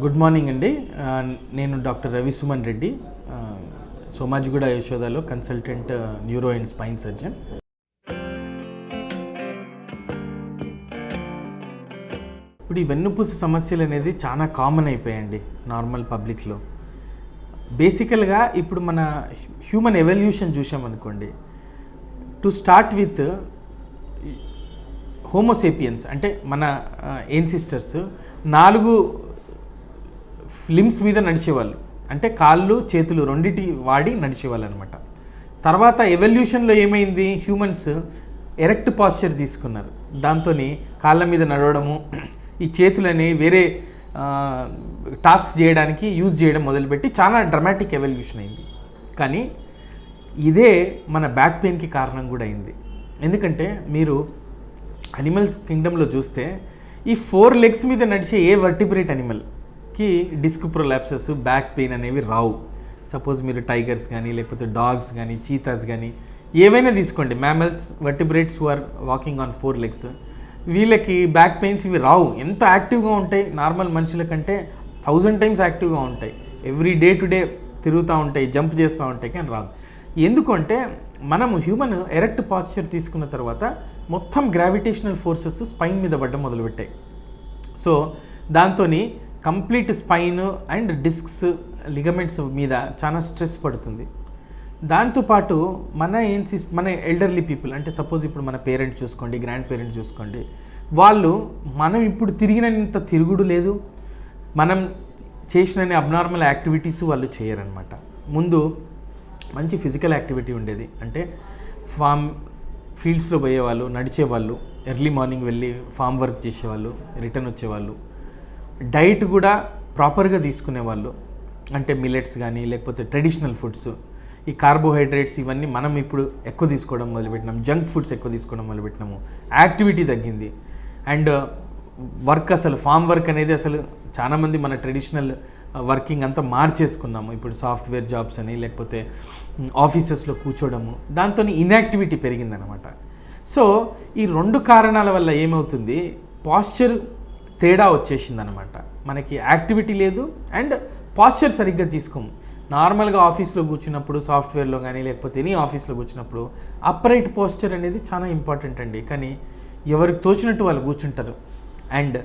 Good morning అండి. నేను doctor Ravi Suman Reddy Somajiguda యశోదాలో consultant neuro and spine surgeon. ఇప్పుడు ఈ వెన్నుపూస సమస్యలు అనేది చాలా కామన్ అయిపోయాయండి నార్మల్ పబ్లిక్లో. బేసికల్గా ఇప్పుడు మన human evolution చూసామనుకోండి to start with homo sapiens అంటే మన ఏన్సిస్టర్స్ నాలుగు లిమ్స్ మీద నడిచేవాళ్ళు. అంటే కాళ్ళు చేతులు రెండిటి వాడి నడిచేవాళ్ళు అనమాట తర్వాత ఎవల్యూషన్లో ఏమైంది? హ్యూమన్స్ ఎరెక్ట్ పాస్చర్ తీసుకున్నారు. దాంతో కాళ్ళ మీద నడవడము ఈ చేతులని వేరే టాస్క్ చేయడానికి యూజ్ చేయడం మొదలుపెట్టి చాలా డ్రమాటిక్ ఎవల్యూషన్ అయింది. కానీ ఇదే మన బ్యాక్ పెయిన్కి కారణం కూడా అయింది. ఎందుకంటే మీరు అనిమల్స్ కింగ్డమ్లో చూస్తే ఈ ఫోర్ లెగ్స్ మీద నడిచే ఏ వర్టిబ్రేట్ కి డిస్క్ ప్రొలాప్సెస్ బ్యాక్ పెయిన్ అనేవి రావు. సపోజ్ మీరు టైగర్స్ కానీ లేకపోతే డాగ్స్ కానీ చీతాస్ కానీ ఏవైనా తీసుకోండి. Mammals vertebrates are walking on four legs వీళ్ళకి బ్యాక్ పెయిన్స్ ఇవి రావు. ఎంత యాక్టివ్గా ఉంటాయి? నార్మల్ మనుషుల కంటే థౌజండ్ టైమ్స్ యాక్టివ్గా ఉంటాయి. ఎవ్రీ డే టు డే తిరుగుతూ ఉంటాయి జంప్ చేస్తూ ఉంటాయి కానీ రాదు. ఎందుకంటే మనము హ్యూమన్ ఎరెక్ట్ పాస్చర్ తీసుకున్న తర్వాత మొత్తం గ్రావిటేషనల్ ఫోర్సెస్ స్పైన్ మీద పడ్డం మొదలుపెట్టాయి. సో దాంతో complete spine and discs ligaments మీద చాలా స్ట్రెస్ పడుతుంది. దాంతోపాటు మన ఏం మన ఎల్డర్లీ పీపుల్ అంటే సపోజ్ ఇప్పుడు మన పేరెంట్స్ చూసుకోండి గ్రాండ్ పేరెంట్స్ చూసుకోండి వాళ్ళు మనం ఇప్పుడు తిరిగినంత తిరుగుడు లేదు. మనం చేసిన అబ్నార్మల్ యాక్టివిటీస్ వాళ్ళు చేయరనమాట ముందు మంచి ఫిజికల్ యాక్టివిటీ ఉండేది. అంటే ఫామ్ ఫీల్డ్స్లో పోయేవాళ్ళు నడిచేవాళ్ళు ఎర్లీ మార్నింగ్ వెళ్ళి ఫామ్ వర్క్ చేసేవాళ్ళు రిటర్న్ వచ్చేవాళ్ళు. డైట్ కూడా ప్రాపర్గా తీసుకునేవాళ్ళు. అంటే మిల్లెట్స్ కానీ లేకపోతే ట్రెడిషనల్ ఫుడ్స్. ఈ కార్బోహైడ్రేట్స్ ఇవన్నీ మనం ఇప్పుడు ఎక్కువ తీసుకోవడం మొదలుపెట్టినాం. జంక్ ఫుడ్స్ ఎక్కువ తీసుకోవడం మొదలుపెట్టినాము. యాక్టివిటీ తగ్గింది. అండ్ వర్క్ అసలు ఫామ్ వర్క్ అనేది అసలు చాలామంది మన ట్రెడిషనల్ వర్కింగ్ అంతా మార్చేసుకున్నాము. ఇప్పుడు సాఫ్ట్వేర్ జాబ్స్ అని లేకపోతే ఆఫీసెస్లో కూర్చోవడము దాంతో ఇన్యాక్టివిటీ పెరిగిందనమాట. సో ఈ రెండు కారణాల వల్ల ఏమవుతుంది? పాశ్చర్ తేడా వచ్చేసింది అనమాట మనకి యాక్టివిటీ లేదు అండ్ పాస్చర్ సరిగ్గా తీసుకోము నార్మల్గా ఆఫీస్లో కూర్చున్నప్పుడు సాఫ్ట్వేర్లో కానీ లేకపోతే ఎనీ ఆఫీస్లో కూర్చున్నప్పుడు అప్రైట్ పోస్చర్ అనేది చాలా ఇంపార్టెంట్ అండి. కానీ ఎవరికి తోచినట్టు వాళ్ళు కూర్చుంటారు. అండ్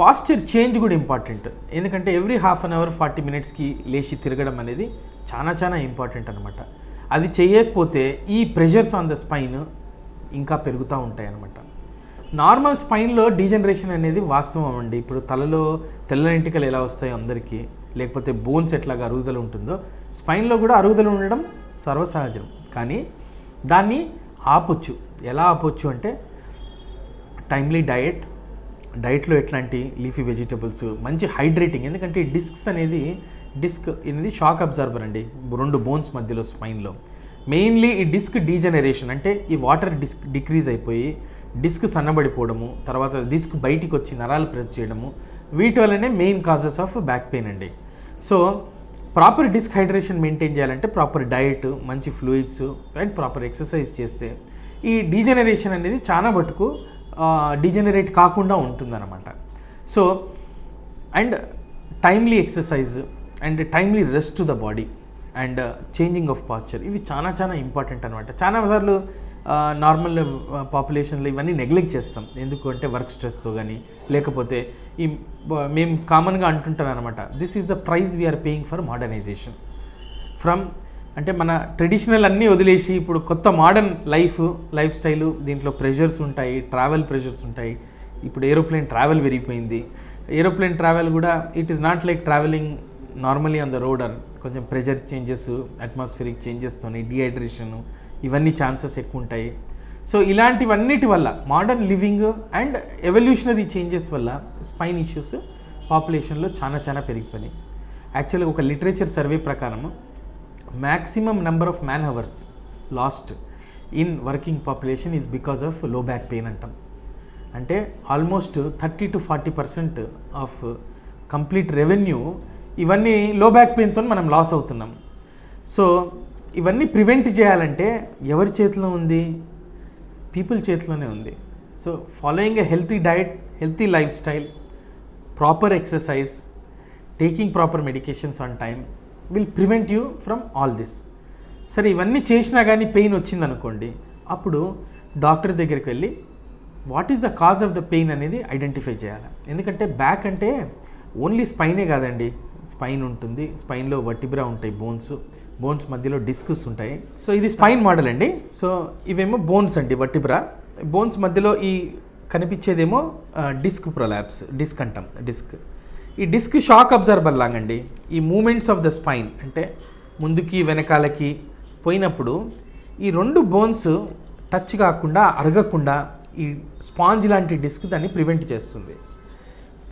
పాస్చర్ చేంజ్ కూడా ఇంపార్టెంట్. ఎందుకంటే every half an hour forty మినిట్స్కి లేచి తిరగడం అనేది చాలా చాలా ఇంపార్టెంట్ అనమాట. అది చేయకపోతే ఈ ప్రెషర్స్ ఆన్ ద స్పైన్ ఇంకా పెరుగుతూ ఉంటాయి అనమాట నార్మల్ స్పైన్లో డీజనరేషన్ అనేది వాస్తవం అండి. ఇప్పుడు తలలో తెల్ల ఎంటికలు ఎలా వస్తాయో అందరికీ? లేకపోతే బోన్స్ ఎట్లాగా అరుగుదల ఉంటుందో? స్పైన్లో కూడా అరుగుదల ఉండడం సర్వసహజం. కానీ దాన్ని ఆపొచ్చు. ఎలా ఆపొచ్చు అంటే టైమ్లీ డయట్ డయట్లో ఎట్లాంటి లీఫీ వెజిటబుల్స్ మంచి హైడ్రేటింగ్. ఎందుకంటే డిస్క్స్ అనేది డిస్క్ అనేది షాక్ అబ్జర్బర్ అండి. రెండు బోన్స్ మధ్యలో స్పైన్లో. మెయిన్లీ ఈ డిస్క్ డీజనరేషన్ అంటే ఈ వాటర్ డిస్క్ డిక్రీజ్ అయిపోయి డిస్క్ సన్నబడిపోవడము తర్వాత డిస్క్ బయటికి వచ్చి నరాలు ప్రెస్ చేయడము వీటి వల్లనే main causes of back pain అండి. So proper disc hydration maintain చేయాలంటే ప్రాపర్ డయట్ మంచి ఫ్లూయిడ్స్ అండ్ ప్రాపర్ ఎక్సర్సైజ్ చేస్తే ఈ డీజనరేషన్ అనేది చాలా మటుకు డీజనరేట్ కాకుండా ఉంటుందన్నమాట. So and timely exercise and timely rest to the body and changing of posture ఇవి చాలా చాలా ఇంపార్టెంట్ అనమాట చాలా సార్లు నార్మల్ పాపులేషన్లో ఇవన్నీ నెగ్లెక్ట్ చేస్తాం. ఎందుకు అంటే వర్క్ స్ట్రెస్తో కానీ లేకపోతే ఈ మేము కామన్గా అంటుంటాను అనమాట this is the price we are paying for modernization from అంటే మన ట్రెడిషనల్ అన్నీ వదిలేసి ఇప్పుడు కొత్త మోడర్న్ లైఫ్ లైఫ్ స్టైలు దీంట్లో ప్రెషర్స్ ఉంటాయి ట్రావెల్ ప్రెషర్స్ ఉంటాయి. ఇప్పుడు ఏరోప్లేన్ ట్రావెల్ పెరిగిపోయింది. ఏరోప్లేన్ ట్రావెల్ కూడా it is not like travelling normally on the road కొంచెం ప్రెషర్ చేంజెస్ అట్మాస్ఫిరిక్ చేంజెస్తోని డిహైడ్రేషన్ ఇవన్నీ ఛాన్సెస్ ఎక్కువ ఉంటాయి సో ఇలాంటివన్నిటి వల్ల modern living and evolutionary changes వల్ల స్పైన్ ఇష్యూస్ పాపులేషన్లో చాలా చాలా పెరిగిపోయినాయి. యాక్చువల్గా ఒక లిటరేచర్ సర్వే ప్రకారం maximum number of man hours lost in working population is because of low back pain అంటాం. అంటే almost thirty to forty percent of complete revenue ఇవన్నీ లో బ్యాక్ పెయిన్తో మనం లాస్ అవుతున్నాం. సో ఇవన్నీ ప్రివెంట్ చేయాలంటే ఎవరి చేతిలో ఉంది? పీపుల్ చేతిలోనే ఉంది. So following a healthy diet healthy life style proper exercise taking proper medications on time will prevent you from all this సరే ఇవన్నీ చేసినా కానీ పెయిన్ వచ్చిందనుకోండి అప్పుడు డాక్టర్ దగ్గరికి వెళ్ళి what is the cause of the pain అనేది ఐడెంటిఫై చేయాలి. ఎందుకంటే బ్యాక్ అంటే ఓన్లీ స్పైనే కాదండి. స్పైన్ ఉంటుంది. స్పైన్లో వర్టిబ్రా ఉంటాయి బోన్స్ బోన్స్ మధ్యలో డిస్క్స్ ఉంటాయి. సో ఇది స్పైన్ మోడల్ అండి. సో ఇవేమో బోన్స్ అండి వటిబ్రా బోన్స్ మధ్యలో ఈ కనిపించేదేమో డిస్క్ ప్రొలాప్స్ డిస్క్ అంటాం డిస్క్. ఈ డిస్క్ షాక్ అబ్జర్వర్ లాగండి. ఈ మూమెంట్స్ ఆఫ్ ద స్పైన్ అంటే ముందుకి వెనకాలకి పోయినప్పుడు ఈ రెండు బోన్స్ టచ్ కాకుండా అరగకుండా ఈ స్పాంజ్ లాంటి డిస్క్ దాన్ని ప్రివెంట్ చేస్తుంది.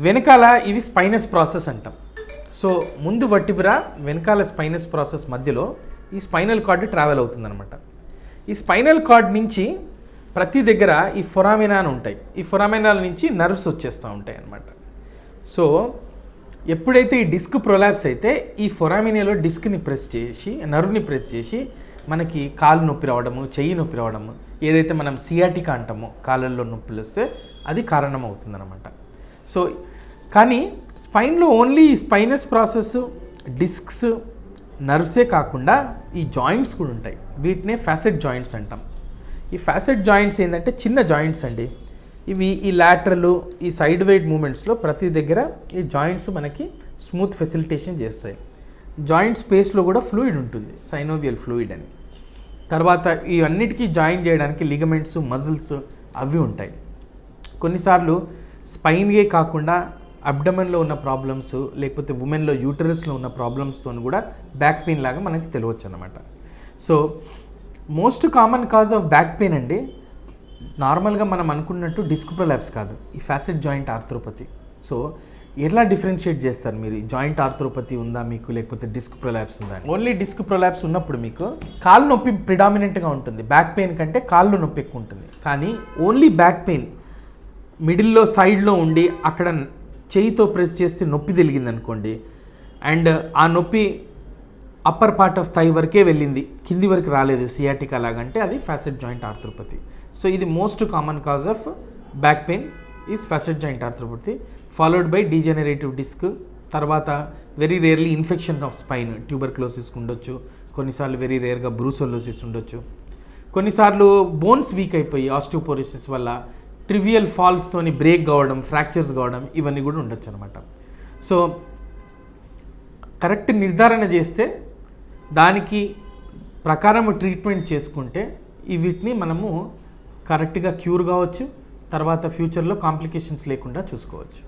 వెనకాల ఇవి స్పైనస్ ప్రాసెస్ అంటాం. సో ముందు వట్టిపుర వెనకాల స్పైనస్ ప్రాసెస్ మధ్యలో ఈ స్పైనల్ కార్డ్ ట్రావెల్ అవుతుందన్నమాట. ఈ స్పైనల్ కార్డ్ నుంచి ప్రతి దగ్గర ఈ ఫొరామినా అని ఉంటాయి. ఈ ఫొరామినాల నుంచి నర్వ్స్ వచ్చేస్తూ ఉంటాయి అన్నమాట సో ఎప్పుడైతే ఈ డిస్క్ ప్రొలాప్స్ అయితే ఈ ఫొరామినాలో డిస్క్ని ప్రెస్ చేసి నర్వ్ని ప్రెస్ చేసి మనకి కాలు నొప్పి రావడము చెయ్యి నొప్పి రావడము ఏదైతే మనం సియాటికా అంటామో కాళ్ళల్లో నొప్పులు వస్తే అది కారణం అవుతుందన్నమాట. సో కానీ స్పైన్లో ఓన్లీ స్పైనస్ ప్రాసెస్ డిస్క్స్ నర్వ్సే కాకుండా ఈ జాయింట్స్ కూడా ఉంటాయి. వీటినే ఫ్యాసెట్ జాయింట్స్ అంటాం. ఈ ఫ్యాసెట్ జాయింట్స్ ఏంటంటే చిన్న జాయింట్స్ అండి. ఇవి ఈ లాటరల్ ఈ సైడ్ వైడ్ మూమెంట్స్లో ప్రతి దగ్గర ఈ జాయింట్స్ మనకి స్మూత్ ఫెసిలిటేషన్ చేస్తాయి. జాయింట్ స్పేస్లో కూడా ఫ్లూయిడ్ ఉంటుంది సైనోవియల్ ఫ్లూయిడ్ అని. తర్వాత ఇవన్నిటికీ జాయిన్ చేయడానికి లిగమెంట్స్ మజిల్స్ అవి ఉంటాయి. కొన్నిసార్లు స్పైన్గే కాకుండా అబ్డమన్లో ఉన్న ప్రాబ్లమ్స్ లేకపోతే ఉమెన్లో యూటరస్లో ఉన్న ప్రాబ్లమ్స్తో కూడా బ్యాక్ పెయిన్ లాగా మనకి తెలియవచ్చు అనమాట so most common cause of back pain అండి నార్మల్గా మనం అనుకున్నట్టు డిస్క్ ప్రొలాప్స్ కాదు ఈ ఫ్యాసెట్ జాయింట్ ఆర్థ్రోపతి. సో ఎలా డిఫరెన్షియేట్ చేస్తారు మీరు? జాయింట్ ఆర్థ్రోపతి ఉందా మీకు లేకపోతే డిస్క్ ప్రొలాప్స్ ఉందా ఓన్లీ డిస్క్ ప్రొలాప్స్ ఉన్నప్పుడు మీకు కాళ్ళు నొప్పి ప్రిడామినెంట్గా ఉంటుంది. బ్యాక్ పెయిన్ కంటే కాళ్ళు నొప్పి ఎక్కువ ఉంటుంది. కానీ ఓన్లీ బ్యాక్ పెయిన్ మిడిల్లో సైడ్లో ఉండి అక్కడ చేయితో ప్రెస్ చేస్తే నొప్పి తెలిగింది అనుకోండి అండ్ ఆ నొప్పి అప్పర్ పార్ట్ ఆఫ్ థై వరకే వెళ్ళింది. కింది వరకు రాలేదు సియాటికా లాగంటే అది ఫ్యాసెట్ జాయింట్ ఆర్థ్రోపతి. సో ఇది most common cause of back pain is facet joint arthropathy. Followed by degenerative disc. తర్వాత very rarely infection of spine tuberculosis ఉండొచ్చు. కొన్నిసార్లు వెరీ రేర్గా బ్రూసోలోసిస్ ఉండొచ్చు. కొన్నిసార్లు బోన్స్ వీక్ అయిపోయి ఆస్టియోపోరిసిస్ వల్ల ట్రివియల్ ఫాల్స్తోని బ్రేక్ కావడం ఫ్రాక్చర్స్ కావడం ఇవన్నీ కూడా ఉండొచ్చు అనమాట సో కరెక్ట్ నిర్ధారణ చేస్తే దానికి ప్రకారం ట్రీట్మెంట్ చేసుకుంటే ఈ వీటిని మనము కరెక్ట్గా క్యూర్ కావచ్చు తర్వాత ఫ్యూచర్లో కాంప్లికేషన్స్ లేకుండా చూసుకోవచ్చు.